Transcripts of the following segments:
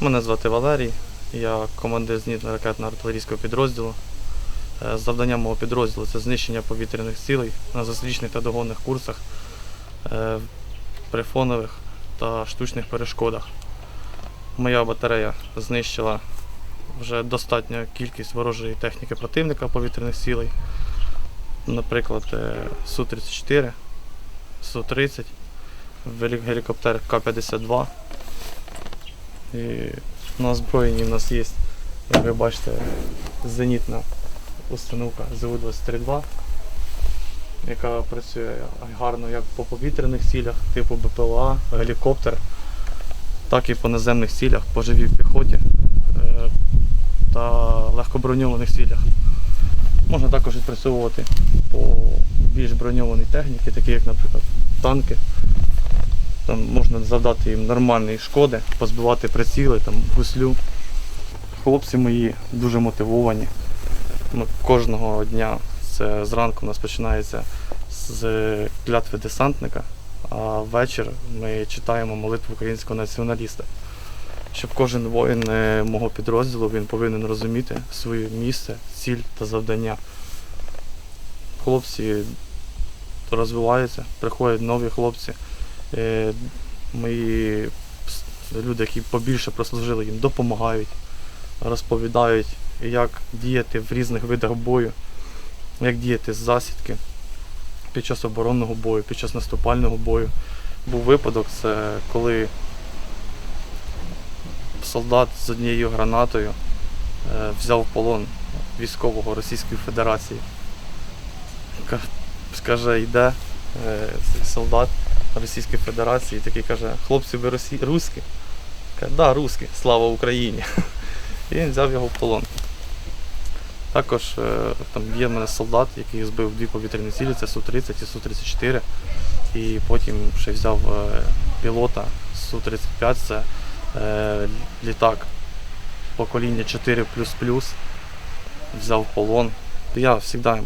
Мене звати Валерій, я командир зенітно-ракетно-артилерійського підрозділу. Е, Завдання мого підрозділу це знищення повітряних цілей на заслідчних та догонних курсах е, при фонових та штучних перешкодах. Моя батарея знищила вже достатню кількість ворожої техніки противника повітряних цілей. Наприклад, е, Су-34, Су-30, велик- гелікоптер К-52. І на озброєнні в нас є, як ви бачите, зенітна установка ЗУ-23-2, яка працює гарно як по повітряних цілях, типу БПЛА, гелікоптер, так і по наземних цілях, по живій піхоті е, та легкоброньованих цілях. Можна також відпрацьовувати по більш броньованій техніці, такі як, наприклад, танки. Там можна завдати їм нормальної шкоди, позбивати приціли, там, гуслю. Хлопці мої дуже мотивовані. Ми кожного дня це зранку у нас починається з клятви десантника, а ввечір ми читаємо молитву українського націоналіста. Щоб кожен воїн е, мого підрозділу він повинен розуміти своє місце, ціль та завдання. Хлопці розвиваються, приходять нові хлопці. Е, Мої люди, які побільше прослужили, їм допомагають, розповідають, як діяти в різних видах бою, як діяти з засідки під час оборонного бою, під час наступального бою. Був випадок, це коли солдат з однією гранатою е, взяв полон військового Російської Федерації. Скаже, йде е, солдат Російської Федерації, такий каже, хлопці, ви росі... русські? Каже, да, русські, слава Україні. І він взяв його в полон. Також е, там є в мене солдат, який збив дві повітряні цілі, це Су-30 і Су-34. І потім ще взяв е, пілота Су-35, це е, літак покоління 4 взяв полон. Я завжди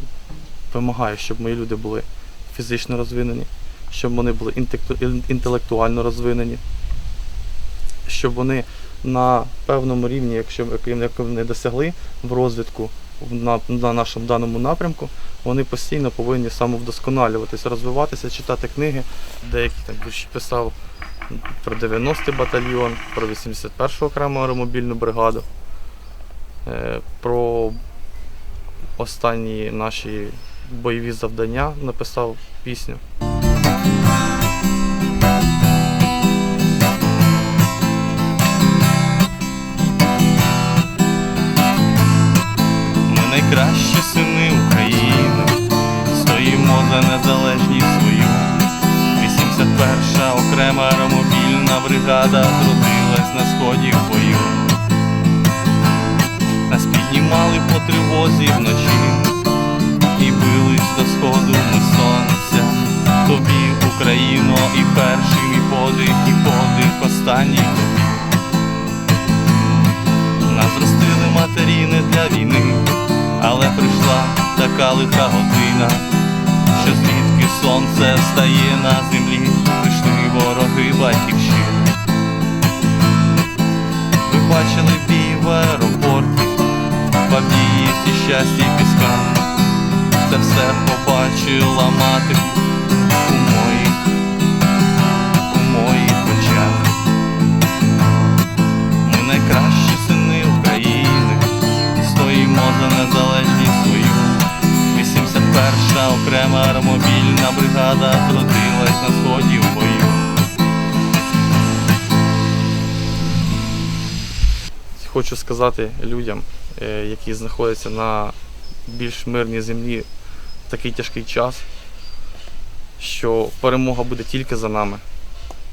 вимагаю, щоб мої люди були фізично розвинені, щоб вони були інтелектуально розвинені, щоб вони на певному рівні, якщо вони досягли в розвитку на, на нашому даному напрямку, вони постійно повинні самовдосконалюватися, розвиватися, читати книги. Деякі там писав про 90-й батальйон, про 81-ту окрему аеромобільну бригаду, е, про останні наші бойові завдання написав пісню. Найкращі сини України, стоїмо за незалежність свою. 81-ша окрема аеромобільна бригада трудилась на сході в бою. Нас піднімали по тривозі вночі і бились до сходу ми сонця. Тобі, Україно, і перший мій подих, і подих лиха година, що звідки сонце стає на землі, прийшли вороги батьківщини. Ви бачили бій в аеропорті, бабії, Авдіївці щастя і піска. Це все побачила мати окрема аеромобільна бригада трудилась на сході в бою. Хочу сказати людям, е, які знаходяться на більш мирній землі в такий тяжкий час, що перемога буде тільки за нами.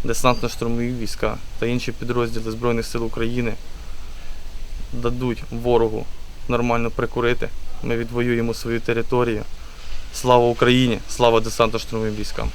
Десантно-штурмові війська та інші підрозділи Збройних сил України дадуть ворогу нормально прикурити. Ми відвоюємо свою територію. Слава Україні! Слава десантно-штурмовим військам!